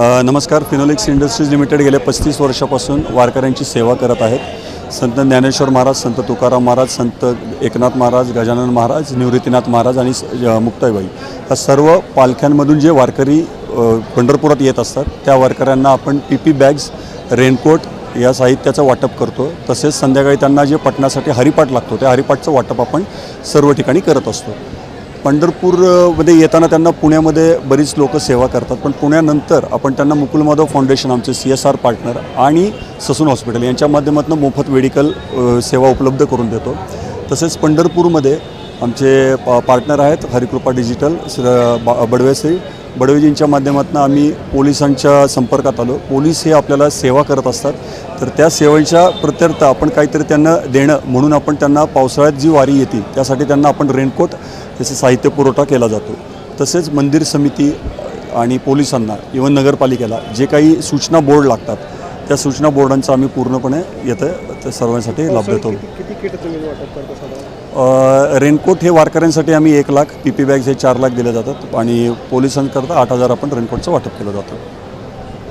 नमस्कार phenolics industries limited गेल्या पस्तीस वर्षापासून वारकऱ्यांची सेवा करत आहेत. संत ज्ञानेश्वर महाराज संत तुकाराम महाराज संत एकनाथ महाराज गजानन महाराज निवृत्तीनाथ महाराज आणि मुक्ताईबाई. या सर्व पालख्यांमधून जे वारकरी पंढरपुरात येत असतात त्या वारकऱ्यांना आपण पी पी बॅग्स रेनकोट या साहित्याचं वाटप करतो. तसेच संध्याकाळी त्यांना जे पटण्यासाठी हरिपाठ लागतो त्या हरिपाठचं वाटप आपण सर्व ठिकाणी करत असतो. पंढरपूरमध्ये येताना त्यांना पुण्यामध्ये बरीच लोक सेवा करतात पण पुण्यानंतर आपण त्यांना मुकुल माधव फाउंडेशन आमचे सी एस आर पार्टनर आणि ससून हॉस्पिटल यांच्या माध्यमातून मोफत मेडिकल सेवा उपलब्ध करून देतो. तसेच पंढरपूरमध्ये आमचे पार्टनर आहेत हरिकृपा डिजिटल श्र बा बडवेजींच्या माध्यमातून आम्ही पोलिसांच्या संपर्कात आलो. पोलीस हे आपल्याला सेवा करत असतात. तर त्या सेवेच्या प्रत्यर्थ आपण काहीतरी त्यांना देणं म्हणून आपण त्यांना पावसाळ्यात जी वारी येते त्यासाठी त्यांना आपण रेनकोट त्याचे साहित्य पुरवठा केला जातो. तसेच मंदिर समिती आणि पोलिसांना इवन नगरपालिकेला जे काही सूचना बोर्ड लागतात त्या सूचना बोर्डांचा आम्ही पूर्णपणे येतं त्या सर्वांसाठी लाभ देतो. रेनकोट हे वारकऱ्यांसाठी आम्ही एक लाख पी पी बॅग्स हे चार लाख दिले जातात आणि पोलिसांकरता आठ हजार आपण रेनकोटचं वाटप केलं जातं.